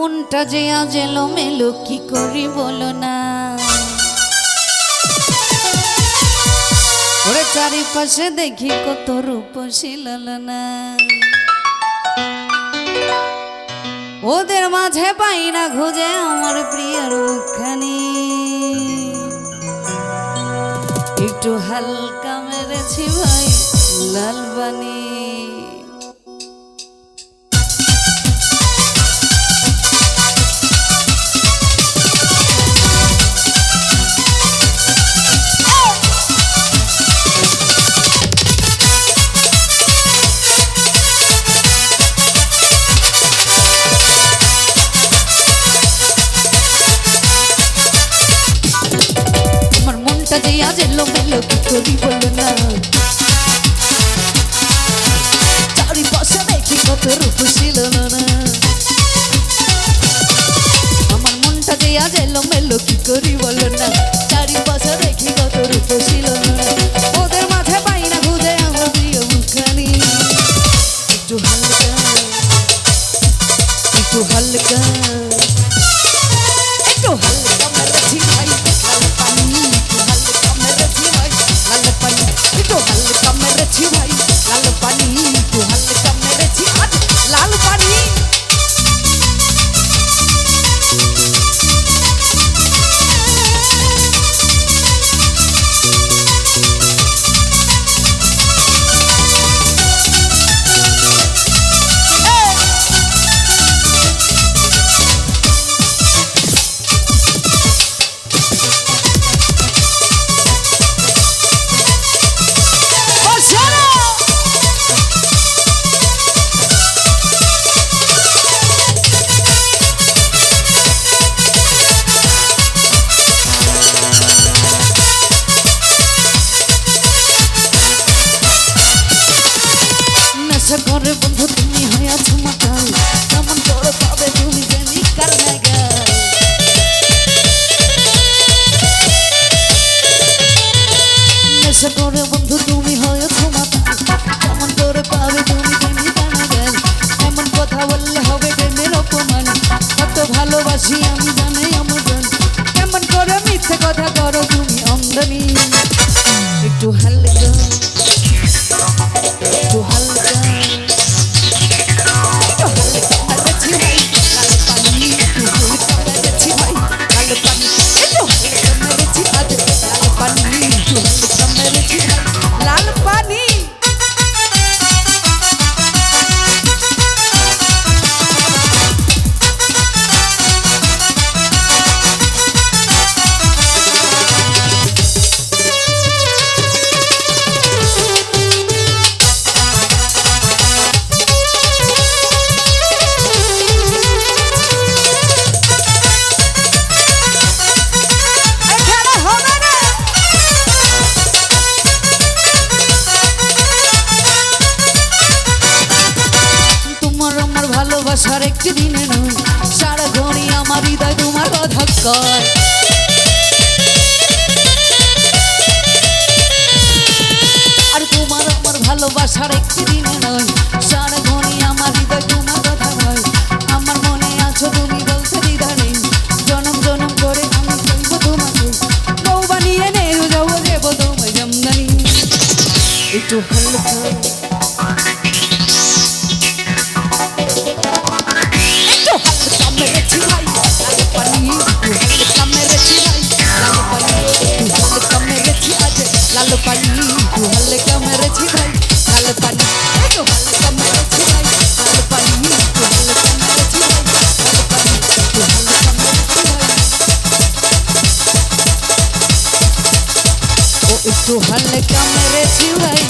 মনটা যে আজ এলো মেলো কি করি বলো না? ওরে চারিপাশে দেখি কত রূপশীল না। ওদের মাঝে পাই না খুঁজে আমার প্রিয় মুখখানি একটু হালকা মেরেছি ভাই, লাল বানি আমার মনটা যে আজ এলো মেলো কি করি বলো না। চারিপাশে দেখি কত রূপ ছিল না। ভালোবাসার একটি দিন সারা ঘড়ি আমার হৃদয় তোমার কথা কয় আর তোমার আমার ভালোবাসার একটি দিনে আজ লাল পানি একটু হালকা মেরেছি ভাই লাল পানি একটু হালকা মেরেছি ভাই লাল পানি একটু হালকা মেরেছি ভাই লাল পানি একটু হালকা মেরেছি ভাই ও একটু হালকা মেরেছি ভাই